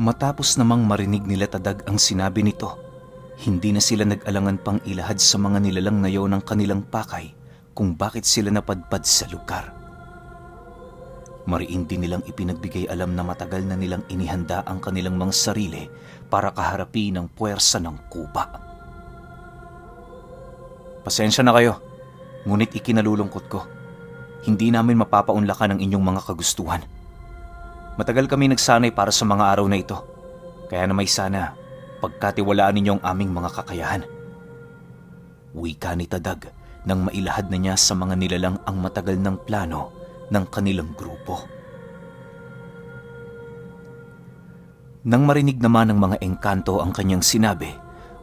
Matapos namang marinig nila Tadag ang sinabi nito, hindi na sila nag-alangan pang ilahad sa mga nilalang na ng kanilang pakay kung bakit sila napadpad sa lugar. Mariin din nilang ipinagbigay alam na matagal na nilang inihanda ang kanilang mga sarili para kaharapin ang puwersa ng kuba. Pasensya na kayo, ngunit ikinalulungkot ko. Hindi namin mapapaunlakan ang inyong mga kagustuhan. Matagal kami nagsanay para sa mga araw na ito. Kaya na may sana, pagkatiwalaan ninyo ang aming mga kakayahan. Wika ni Tadag nang mailahad na niya sa mga nilalang ang matagal ng plano ng kanilang grupo. Nang marinig naman ng mga engkanto ang kanyang sinabi,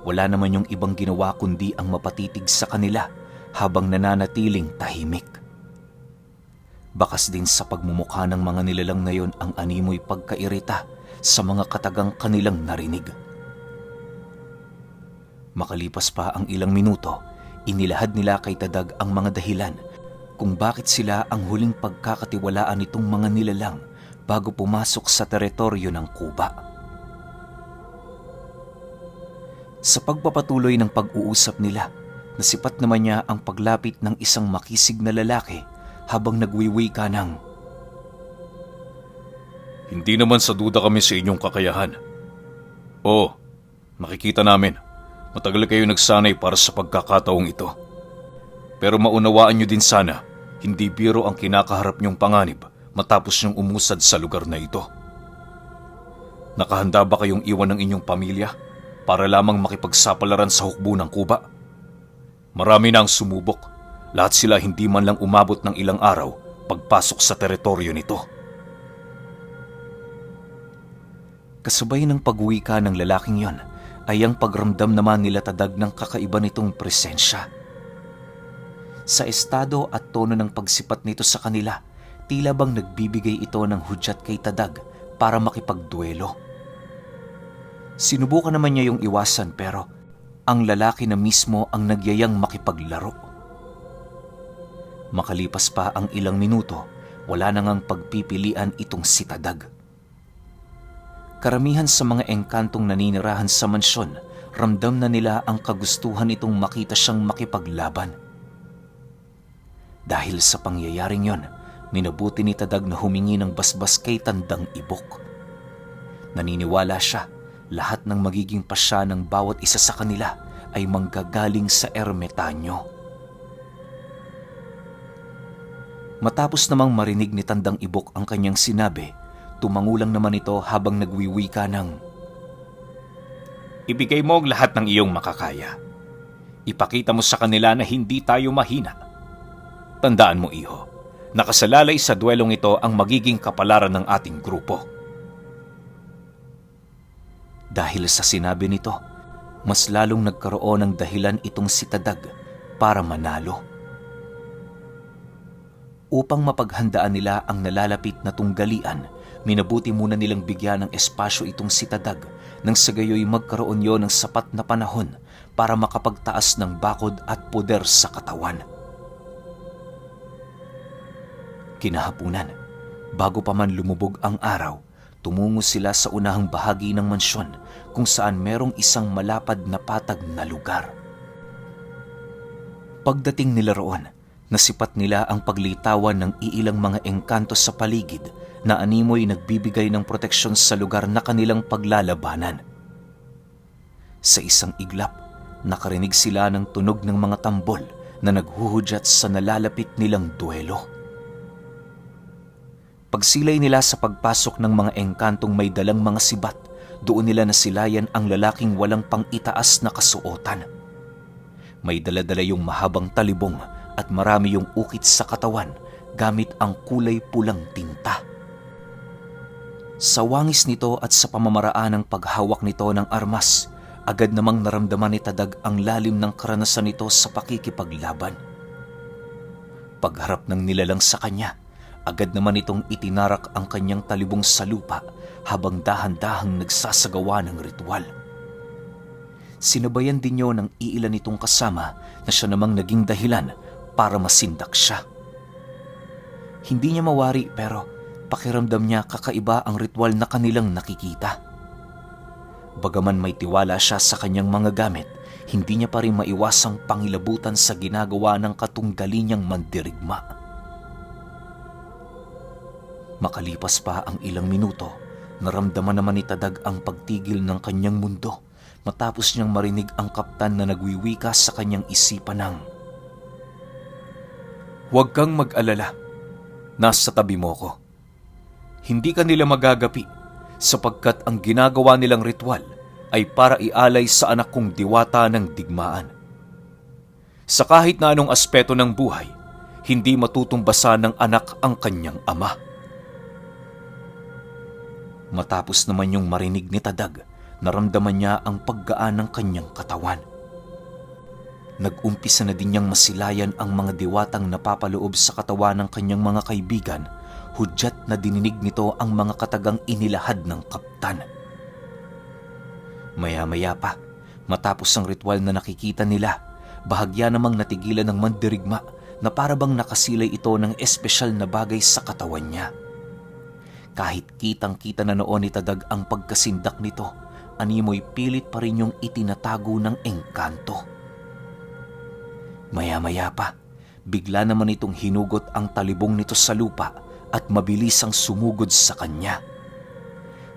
wala naman yung ibang ginawa kundi ang mapatitig sa kanila habang nananatiling tahimik. Bakas din sa pagmumukha ng mga nilalang na yon ang animoy pagkairita sa mga katagang kanilang narinig. Makalipas pa ang ilang minuto, inilahad nila kay Tadag ang mga dahilan kung bakit sila ang huling pagkakatiwalaan nitong mga nilalang bago pumasok sa teritoryo ng Kuba. Sa pagpapatuloy ng pag-uusap nila, nasipat naman niya ang paglapit ng isang makisig na lalaki habang nagwiwi ka ng Hindi naman sa duda kami sa inyong kakayahan. Oo, nakikita namin. Matagal kayo nagsanay para sa pagkakataong ito. Pero maunawaan nyo din sana, hindi biro ang kinakaharap nyong panganib matapos nyong umusad sa lugar na ito. Nakahanda ba kayong iwan ng inyong pamilya para lamang makipagsapalaran sa hukbo ng Kuba? Marami na ang sumubok. Lahat sila hindi man lang umabot ng ilang araw pagpasok sa teritoryo nito. Kasabay ng pagwika ng lalaking yon ay ang pagramdam naman nila tadag ng kakaiba nitong presensya. Sa estado at tono ng pagsipat nito sa kanila, tila bang nagbibigay ito ng hudyat kay tadag para makipagduelo. Sinubukan naman niya yung iwasan pero ang lalaki na mismo ang nagyayang makipaglaro. Makalipas pa ang ilang minuto, wala na ngang pagpipilian itong si Tadag. Karamihan sa mga engkantong naninirahan sa mansyon, ramdam na nila ang kagustuhan itong makita siyang makipaglaban. Dahil sa pangyayaring yon, minabuti ni Tadag na humingi ng basbas kay Tandang Ibok. Naniniwala siya, lahat ng magiging pasya ng bawat isa sa kanila ay manggagaling sa ermetanyo. Matapos namang marinig ni Tandang Ibok ang kanyang sinabi, tumangulang naman ito habang nagwiwika ng Ibigay mo ang lahat ng iyong makakaya. Ipakita mo sa kanila na hindi tayo mahina. Tandaan mo, iho, nakasalalay sa duelong ito ang magiging kapalaran ng ating grupo. Dahil sa sinabi nito, mas lalong nagkaroon ng dahilan itong si Tadag para manalo. Upang mapaghandaan nila ang nalalapit na tunggalian, minabuti muna nilang bigyan ng espasyo itong si Tadag nang sa gayoy magkaroon yon ng sapat na panahon para makapagtaas ng bakod at poder sa katawan. Kinahapunan, bago pa man lumubog ang araw, tumungo sila sa unahang bahagi ng mansyon kung saan merong isang malapad na patag na lugar. Pagdating nila roon, nasipat nila ang paglitawan ng iilang mga engkanto sa paligid na animoy nagbibigay ng proteksyon sa lugar na kanilang paglalabanan. Sa isang iglap, nakarinig sila ng tunog ng mga tambol na naghuhudyat sa nalalapit nilang duelo. Pagsilay nila sa pagpasok ng mga engkantong may dalang mga sibat, doon nila nasilayan ang lalaking walang pang-itaas na kasuotan. May daladala yung mahabang talibong at marami yung ukit sa katawan gamit ang kulay pulang tinta. Sa wangis nito at sa pamamaraan ng paghawak nito ng armas, agad namang naramdaman ni Tadag ang lalim ng karanasan nito sa pakikipaglaban. Pagharap ng nilalang sa kanya, agad naman itong itinarak ang kanyang talibong sa lupa habang dahan-dahang nagsasagawa ng ritual. Sinabayan din niyo ng iilan nitong kasama na siya namang naging dahilan para masindak siya. Hindi niya mawari pero pakiramdam niya kakaiba ang ritual na kanilang nakikita. Bagaman may tiwala siya sa kanyang mga gamit, hindi niya pa rin maiwasang pangilabutan sa ginagawa ng katunggali niyang mandirigma. Makalipas pa ang ilang minuto, naramdaman naman ni Tadag ang pagtigil ng kanyang mundo matapos niyang marinig ang kaptan na nagwiwika sa kanyang isipan ng Huwag kang mag-alala. Nasa tabi mo ko. Hindi ka nila magagapi sapagkat ang ginagawa nilang ritual ay para ialay sa anak kong diwata ng digmaan. Sa kahit na anong aspeto ng buhay, hindi matutumbasan ng anak ang kanyang ama. Matapos naman yung marinig ni Tadag, naramdaman niya ang paggaan ng kanyang katawan. Nag-umpisa na din niyang masilayan ang mga diwatang napapaloob sa katawan ng kanyang mga kaibigan, hudyat na dininig nito ang mga katagang inilahad ng kaptan. Maya-maya pa, matapos ang ritual na nakikita nila, bahagya namang natigilan ng mandirigma na parabang nakasilay ito ng espesyal na bagay sa katawan niya. Kahit kitang-kita na noon ni Tadag ang pagkasindak nito, animoy pilit pa rin yung itinatago ng engkanto. Maya-maya pa, bigla naman itong hinugot ang talibong nito sa lupa at mabilis ang sumugod sa kanya.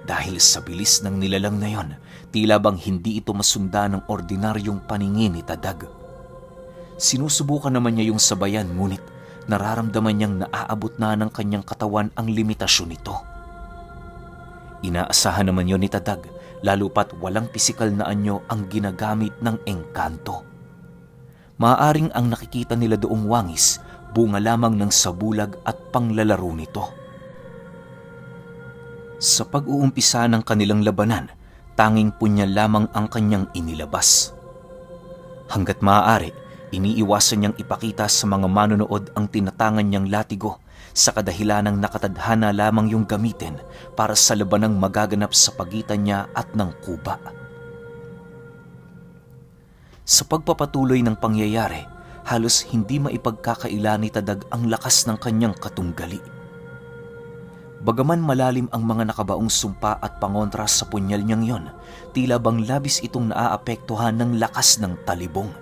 Dahil sa bilis ng nilalang na yon, tila bang hindi ito masunda ng ordinaryong paningin ni Tadag. Sinusubukan naman niya yung sabayan ngunit nararamdaman niyang naaabot na ng kanyang katawan ang limitasyon nito. Inaasahan naman yon ni Tadag lalo pat walang pisikal na anyo ang ginagamit ng engkanto. Maaring ang nakikita nila doong wangis, bunga lamang ng sabulag at panglalaro nito. Sa pag-uumpisa ng kanilang labanan, tanging punya lamang ang kanyang inilabas. Hanggat maaari, iniiwasan niyang ipakita sa mga manonood ang tinatangan niyang latigo sa kadahilanang nakatadhana lamang yung gamitin para sa labanang magaganap sa pagitan niya at ng kuba. Sa pagpapatuloy ng pangyayari, halos hindi maipagkakaila ni Tadag ang lakas ng kanyang katunggali. Bagaman malalim ang mga nakabaong sumpa at pangontra sa punyal niyang yon, tila bang labis itong naaapektuhan ng lakas ng talibong.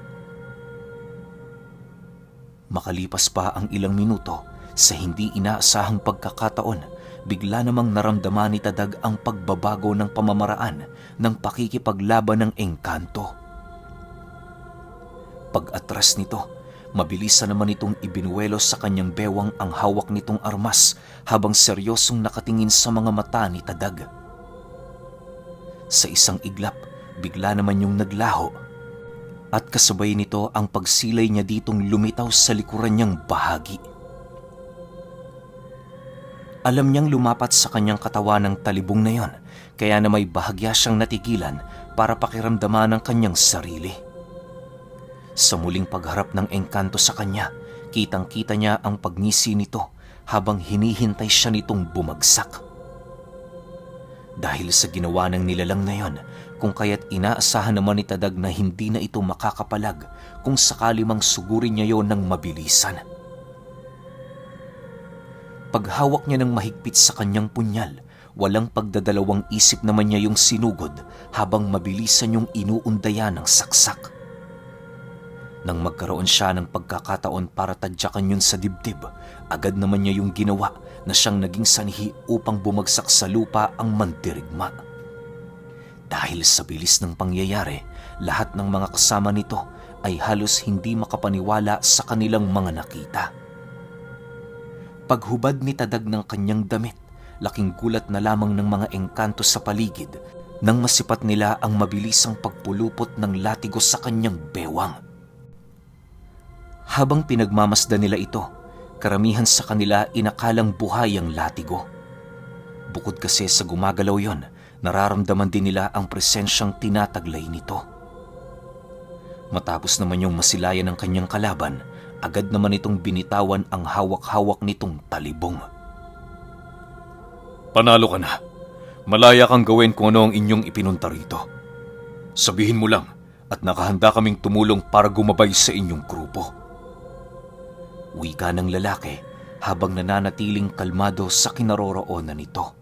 Makalipas pa ang ilang minuto, sa hindi inaasahang pagkakataon, bigla namang naramdaman ni Tadag ang pagbabago ng pamamaraan ng pakikipaglaban ng engkanto. Pag-atras nito, mabilisan naman itong ibinuwelo sa kanyang bewang ang hawak nitong armas habang seryosong nakatingin sa mga mata ni Tadag. Sa isang iglap, bigla naman yung naglaho at kasabay nito ang pagsilay niya ditong lumitaw sa likuran niyang bahagi. Alam niyang lumapat sa kanyang katawan ng talibong na yon, kaya na may bahagya siyang natigilan para pakiramdaman ang kanyang sarili. Sa muling pagharap ng engkanto sa kanya, kitang-kita niya ang pagngisi nito habang hinihintay siya nitong bumagsak. Dahil sa ginawa ng nilalang na yon, kung kaya't inaasahan naman ni Tadag na hindi na ito makakapalag kung sakali mang sugurin niya yon ng mabilisan. Paghawak niya ng mahigpit sa kanyang punyal, walang pagdadalawang isip naman niya yung sinugod habang mabilisan yung inuundaya ng saksak. Nang magkaroon siya ng pagkakataon para tadyakan yun sa dibdib, agad naman niya yung ginawa na siyang naging sanhi upang bumagsak sa lupa ang mandirigma. Dahil sa bilis ng pangyayari, lahat ng mga kasama nito ay halos hindi makapaniwala sa kanilang mga nakita. Paghubad ni Tadag ng kanyang damit, laking gulat na lamang ng mga engkanto sa paligid nang masipat nila ang mabilisang pagpulupot ng latigo sa kanyang bewang. Habang pinagmamasdan nila ito, karamihan sa kanila inakalang buhay ang latigo. Bukod kasi sa gumagalaw yon, nararamdaman din nila ang presensyang tinataglay nito. Matapos naman yung masilayan ng kanyang kalaban, agad naman itong binitawan ang hawak-hawak nitong talibong. Panalo ka na. Malaya kang gawin kung ano ang inyong ipinunta rito. Sabihin mo lang at nakahanda kaming tumulong para gumabay sa inyong grupo. Wika ng lalaki habang nananatiling kalmado sa kinaroroonan nito.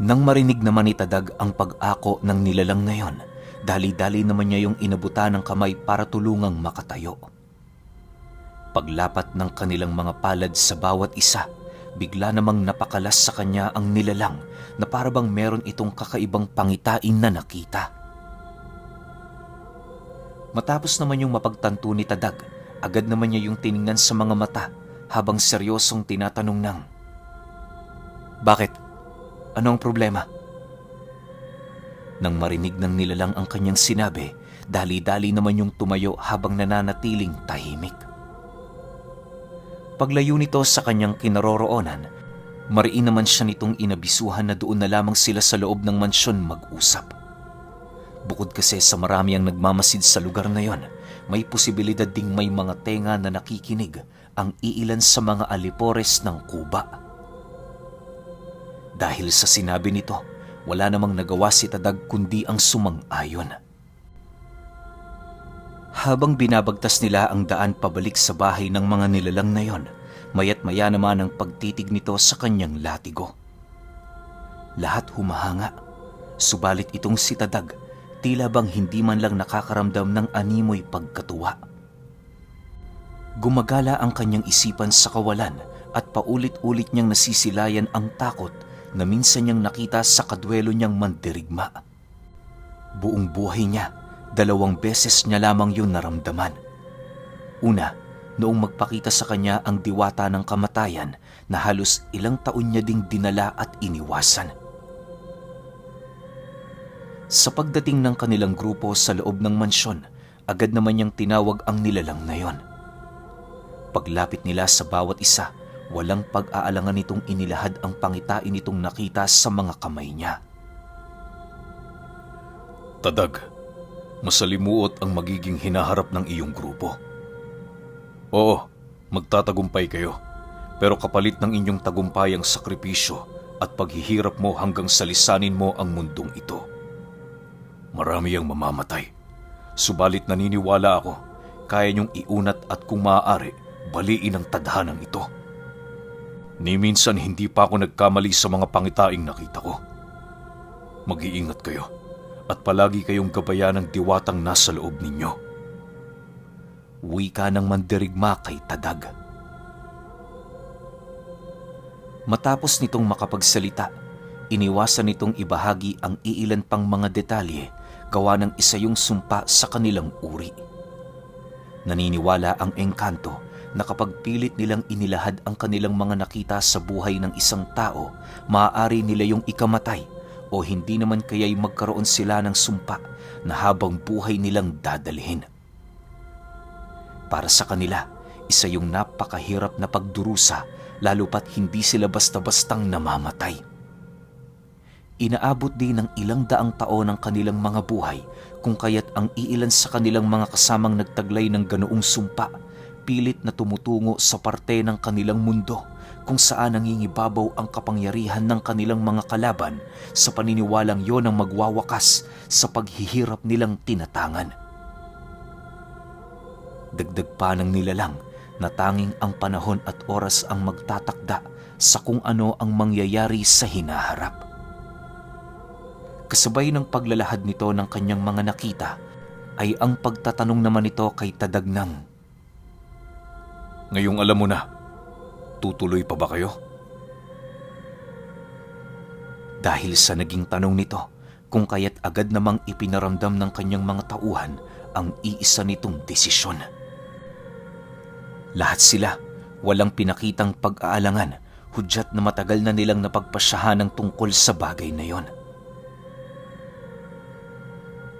Nang marinig naman ni Tadag ang pag-ako ng nilalang na yon, dali-dali naman niya yung inabutan ng kamay para tulungang makatayo. Paglapat ng kanilang mga palad sa bawat isa, bigla namang napakalas sa kanya ang nilalang na parabang meron itong kakaibang pangitain na nakita. Matapos naman yung mapagtanto ni Tadag, agad naman niya yung tiningnan sa mga mata habang seryosong tinatanong ng, Bakit? Ano ang problema? Nang marinig ng nilalang ang kanyang sinabi, dali-dali naman yung tumayo habang nananatiling tahimik. Paglayo nito sa kanyang kinaroroonan, mariin naman siya nitong inabisuhan na doon na lamang sila sa loob ng mansyon mag-usap. Bukod kasi sa marami ang nagmamasid sa lugar na yon, may posibilidad ding may mga tenga na nakikinig ang iilan sa mga alipores ng Kuba. Dahil sa sinabi nito, wala namang nagawa si Tadag kundi ang sumang-ayon. Habang binabagtas nila ang daan pabalik sa bahay ng mga nilalang na yon, mayat maya naman ang pagtitig nito sa kanyang latigo. Lahat humahanga, subalit itong si Tadag tila bang hindi man lang nakakaramdam ng animoy pagkatuwa. Gumagala ang kanyang isipan sa kawalan at paulit-ulit niyang nasisilayan ang takot na minsan niyang nakita sa kadwelo niyang mandirigma. Buong buhay niya, dalawang beses niya lamang yun naramdaman. Una, noong magpakita sa kanya ang diwata ng kamatayan na halos ilang taon niya ding dinala at iniwasan. Sa pagdating ng kanilang grupo sa loob ng mansyon, agad naman niyang tinawag ang nilalang na yon. Paglapit nila sa bawat isa, walang pag-aalangan nitong inilahad ang pangitain nitong nakita sa mga kamay niya. Tadag, masalimuot ang magiging hinaharap ng iyong grupo. Oo, magtatagumpay kayo. Pero kapalit ng inyong tagumpayang sakripisyo at paghihirap mo hanggang salisanin mo ang mundong ito. Marami ang mamamatay. Subalit naniniwala ako, kaya niyong iunat at kung maaari, baliin ang tadhanang ito. Ni minsan hindi pa ako nagkamali sa mga pangitaing nakita ko. Mag-iingat kayo at palagi kayong gabayan ng diwatang nasa loob ninyo. Wika ng mandirigma kay Tadag. Matapos nitong makapagsalita, iniwasan nitong ibahagi ang iilan pang mga detalye gawa ng isa yung sumpa sa kanilang uri. Naniniwala ang engkanto na kapag pilit nilang inilahad ang kanilang mga nakita sa buhay ng isang tao, maaari nila yung ikamatay o hindi naman kaya'y magkaroon sila ng sumpa na habang buhay nilang dadalhin. Para sa kanila, isa yung napakahirap na pagdurusa lalo pat hindi sila basta-bastang namamatay. Inaabot din ng ilang daang taon ang kanilang mga buhay kung kaya't ang iilan sa kanilang mga kasamang nagtaglay ng ganoong sumpa pilit na tumutungo sa parte ng kanilang mundo kung saan nangingibabaw ang kapangyarihan ng kanilang mga kalaban sa paniniwalang yon ang magwawakas sa paghihirap nilang tinatangan. Dagdag pa ng nilalang na tanging ang panahon at oras ang magtatakda sa kung ano ang mangyayari sa hinaharap. Kasabay ng paglalahad nito ng kanyang mga nakita ay ang pagtatanong naman nito kay Tadagnang. Ngayong alam mo na, tutuloy pa ba kayo? Dahil sa naging tanong nito, kung kaya't agad namang ipinaramdam ng kanyang mga tauhan ang iisa nitong desisyon. Lahat sila, walang pinakitang pag-aalangan, hudyat na matagal na nilang napagpasyahan ng tungkol sa bagay na yon.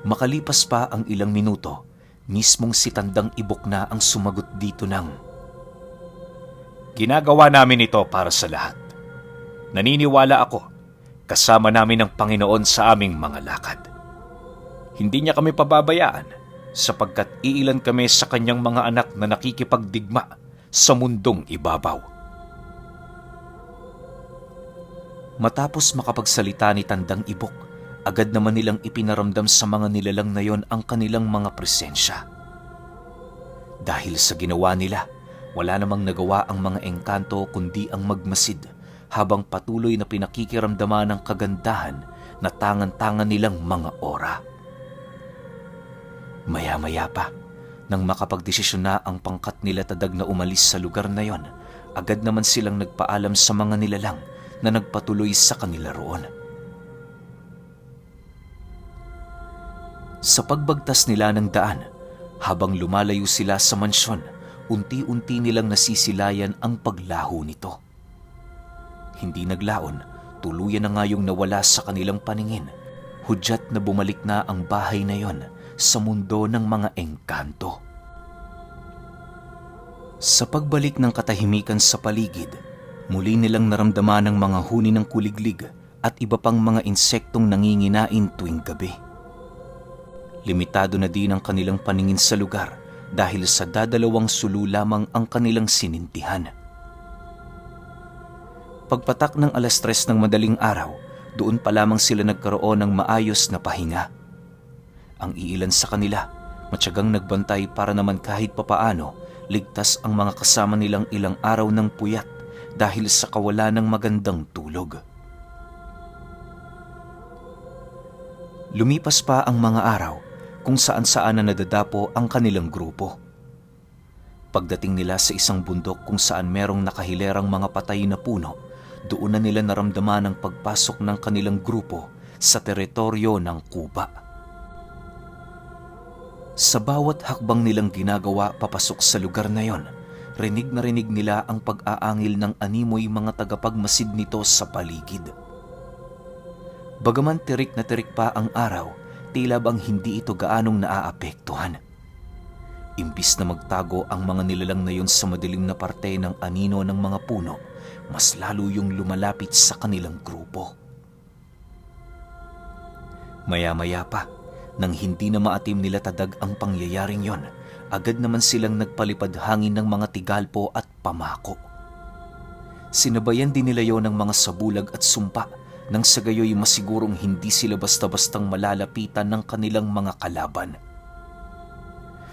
Makalipas pa ang ilang minuto, mismong si Tandang Ibok na ang sumagot dito ng, Ginagawa namin ito para sa lahat. Naniniwala ako, kasama namin ang Panginoon sa aming mga lakad. Hindi niya kami pababayaan sapagkat iilan kami sa kanyang mga anak na nakikipagdigma sa mundong ibabaw. Matapos makapagsalita ni Tandang Ibok, agad naman nilang ipinaramdam sa mga nilalang na yon ang kanilang mga presensya. Dahil sa ginawa nila, wala namang nagawa ang mga engkanto kundi ang magmasid habang patuloy na pinakikiramdaman ng kagandahan na tangan-tangan nilang mga ora. Maya-maya pa, nang makapagdesisyon na ang pangkat nila tadag na umalis sa lugar na yon, agad naman silang nagpaalam sa mga nilalang na nagpatuloy sa kanila roon. Sa pagbagtas nila ng daan, habang lumalayo sila sa mansyon, unti-unti nilang nasisilayan ang paglaho nito. Hindi naglaon, tuluyan na nga yung nawala sa kanilang paningin. Hudyat na bumalik na ang bahay na yon sa mundo ng mga engkanto. Sa pagbalik ng katahimikan sa paligid, muli nilang naramdaman ang mga huni ng kuliglig at iba pang mga insektong nanginginain tuwing gabi. Limitado na din ang kanilang paningin sa lugar dahil sa dadalawang sulu lamang ang kanilang sinintihan. Pagpatak ng alas tres ng madaling araw, doon pa lamang sila nagkaroon ng maayos na pahinga. Ang iilan sa kanila, matyagang nagbantay para naman kahit papaano, ligtas ang mga kasama nilang ilang araw ng puyat dahil sa kawalan ng magandang tulog. Lumipas pa ang mga araw kung saan saan na nadadapo ang kanilang grupo. Pagdating nila sa isang bundok kung saan merong nakahilerang mga patay na puno, doon na nila naramdaman ang pagpasok ng kanilang grupo sa teritoryo ng Kuba. Sa bawat hakbang nilang ginagawa papasok sa lugar na yon, rinig na rinig nila ang pag-aangil ng animoy mga tagapagmasid nito sa paligid. Bagaman tirik na tirik pa ang araw, tila bang hindi ito gaanong naaapektuhan. Imbis na magtago ang mga nilalang na yon sa madilim na parte ng anino ng mga puno, mas lalo yung lumalapit sa kanilang grupo. Maya-maya pa, nang hindi na maatim nila tadag ang pangyayaring yon, agad naman silang nagpalipad hangin ng mga tigalpo at pamako. Sinabayan din nila yon ng mga sabulag at sumpa nang sa gayoy masigurong hindi sila basta-bastang malalapitan ng kanilang mga kalaban.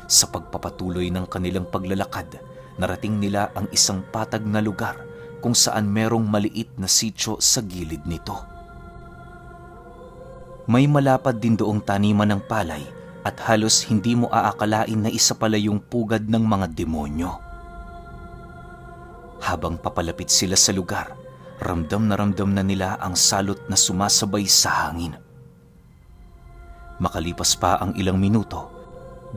Sa pagpapatuloy ng kanilang paglalakad, narating nila ang isang patag na lugar kung saan merong maliit na sityo sa gilid nito. May malapad din doong taniman ng palay at halos hindi mo aakalain na isa pala yung pugad ng mga demonyo. Habang papalapit sila sa lugar, ramdam na ramdam na nila ang salot na sumasabay sa hangin. Makalipas pa ang ilang minuto,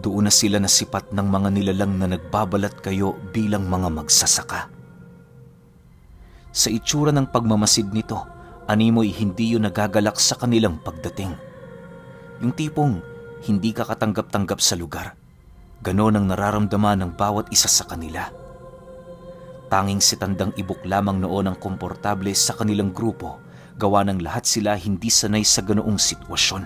doon na sila nasipat ng mga nilalang na nagbabalat kayo bilang mga magsasaka. Sa itsura ng pagmamasid nito, animoy hindi yun nagagalak sa kanilang pagdating. Yung tipong hindi ka katanggap-tanggap sa lugar. Ganon ang nararamdaman ng bawat isa sa kanila. Tanging si Tandang Ibok lamang noon ang komportable sa kanilang grupo, gawa ng lahat sila hindi sanay sa ganoong sitwasyon.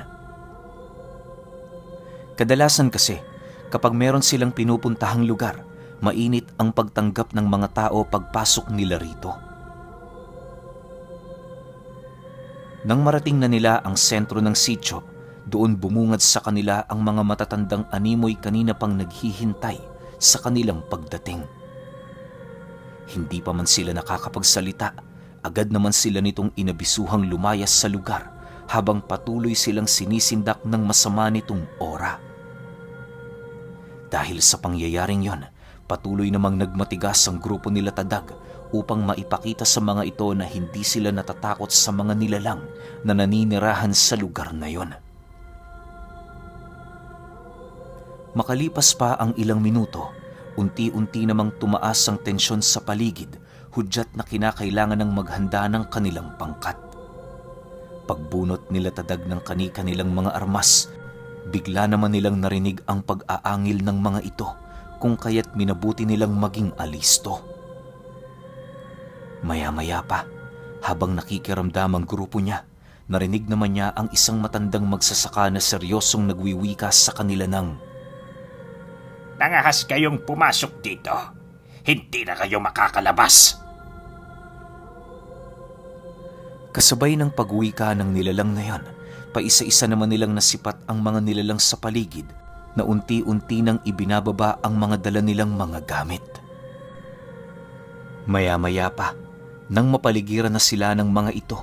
Kadalasan kasi, kapag meron silang pinupuntahang lugar, mainit ang pagtanggap ng mga tao pagpasok nila rito. Nang marating na nila ang sentro ng sityo, doon bumungad sa kanila ang mga matatandang animoy kanina pang naghihintay sa kanilang pagdating. Hindi pa man sila nakakapagsalita, agad naman sila nitong inabisuhang lumayas sa lugar habang patuloy silang sinisindak ng masama nitong ora. Dahil sa pangyayaring yon, patuloy namang nagmatigas ang grupo nila Tadag upang maipakita sa mga ito na hindi sila natatakot sa mga nilalang na naninirahan sa lugar na yon. Makalipas pa ang ilang minuto, unti-unti namang tumaas ang tensyon sa paligid, hudyat na kinakailangan ng maghanda ng kanilang pangkat. Pagbunot nila tadag ng kani-kanilang mga armas, bigla naman nilang narinig ang pag-aangil ng mga ito kung kaya't minabuti nilang maging alisto. Maya-maya pa, habang nakikiramdam ang grupo niya, narinig naman niya ang isang matandang magsasaka na seryosong nagwiwika sa kanila ng Nangahas kayong pumasok dito. Hindi na kayo makakalabas. Kasabay ng pagwika ng nilalang na yan, paisa-isa naman nilang nasipat ang mga nilalang sa paligid na unti-unti nang ibinababa ang mga dala nilang mga gamit. Maya-maya pa, Nang mapaligiran na sila ng mga ito,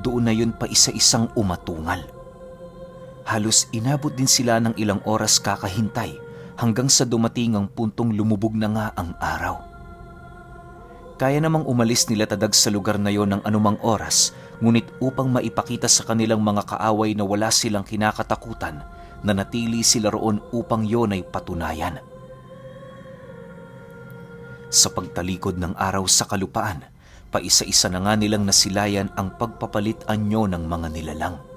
doon na yun pa isa-isang umatungal. Halos inabot din sila ng ilang oras kakahintay hanggang sa dumating ang puntong lumubog na nga ang araw. Kaya namang umalis nila tadag sa lugar na yon ng anumang oras, ngunit upang maipakita sa kanilang mga kaaway na wala silang kinakatakutan, na natili sila roon upang yon ay patunayan. Sa pagtalikod ng araw sa kalupaan, paisa-isa na nga nilang nasilayan ang pagpapalit anyo ng mga nilalang.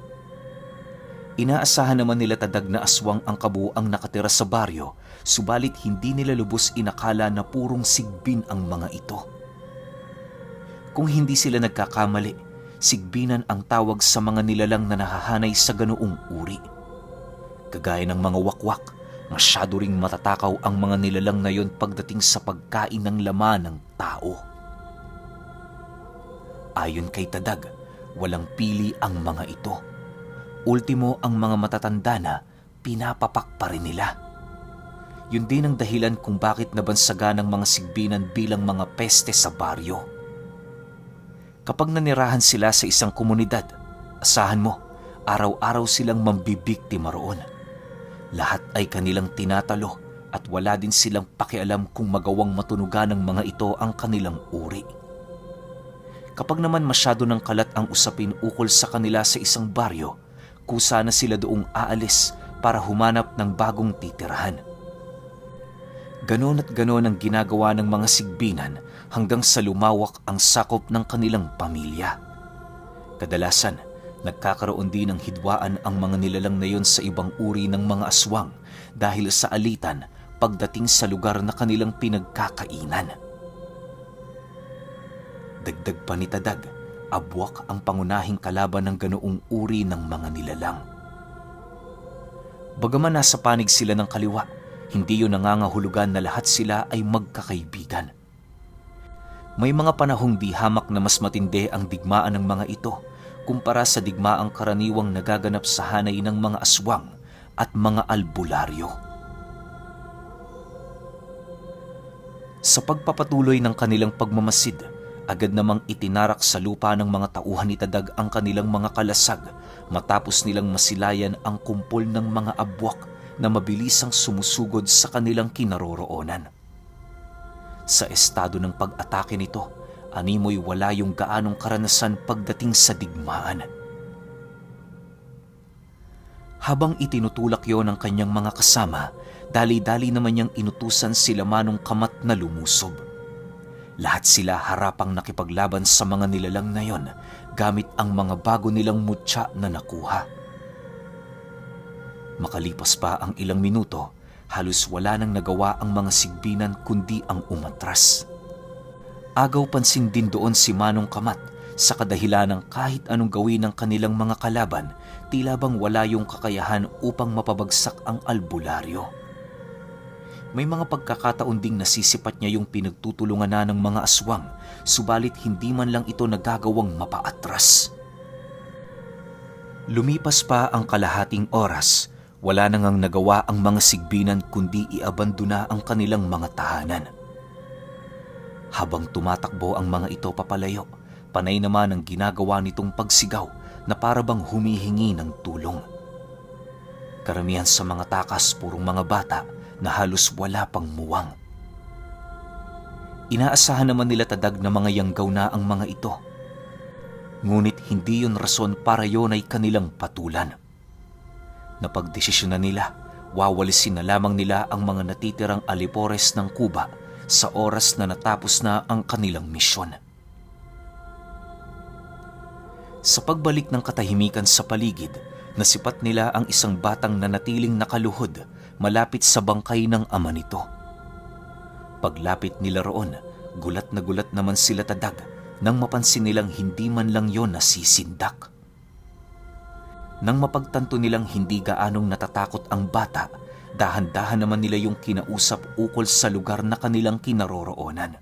Inaasahan naman nila tadag na aswang ang kabuang nakatira sa baryo, subalit hindi nila lubos inakala na purong sigbin ang mga ito. Kung hindi sila nagkakamali, sigbinan ang tawag sa mga nilalang na nahahanay sa ganoong uri. Kagaya ng mga wakwak, masyado ring matatakaw ang mga nilalang na yon pagdating sa pagkain ng laman ng tao. Ayon kay Tadag, walang pili ang mga ito. Ultimo ang mga matatanda na pinapapak pa rin nila. Yun din ang dahilan kung bakit nabansaga ng mga sigbinan bilang mga peste sa baryo. Kapag nanirahan sila sa isang komunidad, asahan mo, araw-araw silang mambibiktima roon. Lahat ay kanilang tinatalo at wala din silang pakialam kung magawang matunugan ng mga ito ang kanilang uri. Kapag naman masyado ng kalat ang usapin ukol sa kanila sa isang baryo, kusa na sila doong aalis para humanap ng bagong titirahan. Ganon at ganon ang ginagawa ng mga sigbinan hanggang sa lumawak ang sakop ng kanilang pamilya. Kadalasan, nagkakaroon din ng hidwaan ang mga nilalang na yon sa ibang uri ng mga aswang dahil sa alitan pagdating sa lugar na kanilang pinagkakainan. Dagdag pa ni Tadag, abwak ang pangunahing kalaban ng ganoong uri ng mga nilalang. Bagaman nasa panig sila ng kaliwa, hindi yun nangangahulugan na lahat sila ay magkakaibigan. May mga panahong di hamak na mas matindi ang digmaan ng mga ito kumpara sa digmaang karaniwang nagaganap sa hanay ng mga aswang at mga albularyo. Sa pagpapatuloy ng kanilang pagmamasid, agad namang itinarak sa lupa ng mga tauhan ni Tadag ang kanilang mga kalasag matapos nilang masilayan ang kumpol ng mga abwak na mabilisang sumusugod sa kanilang kinaroroonan. Sa estado ng pag-atake nito, animoy wala yung gaanong karanasan pagdating sa digmaan. Habang itinutulak yon ng kanyang mga kasama, dali-dali naman niyang inutusan sila manong kamat na lumusob. Lahat sila harapang nakipaglaban sa mga nilalang na yon gamit ang mga bago nilang mutya na nakuha. Makalipas pa ang ilang minuto, halos wala nang nagawa ang mga sigbinan kundi ang umatras. Agaw pansin din doon si Manong Kamat sa kadahilan ng kahit anong gawin ng kanilang mga kalaban, tila bang wala yung kakayahan upang mapabagsak ang albularyo. May mga pagkakataon ding nasisipat niya yung pinagtutulungan na ng mga aswang, subalit hindi man lang ito nagagawang mapaatras. Lumipas pa ang kalahating oras, wala nang ang nagawa ang mga sigbinan kundi iabandona ang kanilang mga tahanan. Habang tumatakbo ang mga ito papalayo, panay naman ang ginagawa nitong pagsigaw na parabang humihingi ng tulong. Karamihan sa mga takas purong mga bata na halos wala pang muwang. Inaasahan naman nila tadag na mga yanggaw na ang mga ito. Ngunit hindi yon rason para yon ay kanilang patulan. Napagdesisyon na nila, wawalisin na lamang nila ang mga natitirang alipores ng Kuba sa oras na natapos na ang kanilang misyon. Sa pagbalik ng katahimikan sa paligid, nasipat nila ang isang batang nanatiling nakaluhod malapit sa bangkay ng ama nito. Paglapit nila roon, gulat na gulat naman sila tadag nang mapansin nilang hindi man lang yon nasisindak. Nang mapagtanto nilang hindi gaanong natatakot ang bata, dahan-dahan naman nila yung kinausap ukol sa lugar na kanilang kinaroroonan.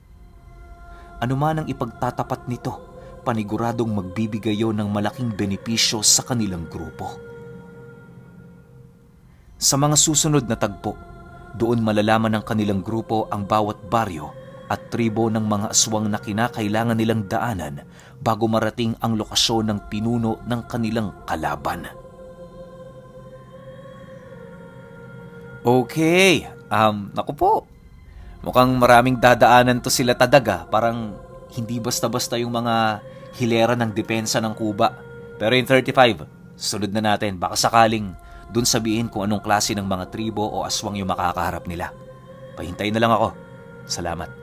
Ano man ang ipagtatapat nito, paniguradong magbibigay yon ng malaking benepisyo sa kanilang grupo. Sa mga susunod na tagpo, doon malalaman ng kanilang grupo ang bawat baryo at tribo ng mga aswang na kinakailangan nilang daanan bago marating ang lokasyon ng pinuno ng kanilang kalaban. Okay, um, naku po. Mukhang maraming dadaanan to sila tadaga. Parang hindi basta-basta yung mga hilera ng depensa ng Kuba. Pero yung 35, sunod na natin. Baka sakaling dun sabihin kung anong klase ng mga tribo o aswang yung makakaharap nila. Pahintayin na lang ako. Salamat.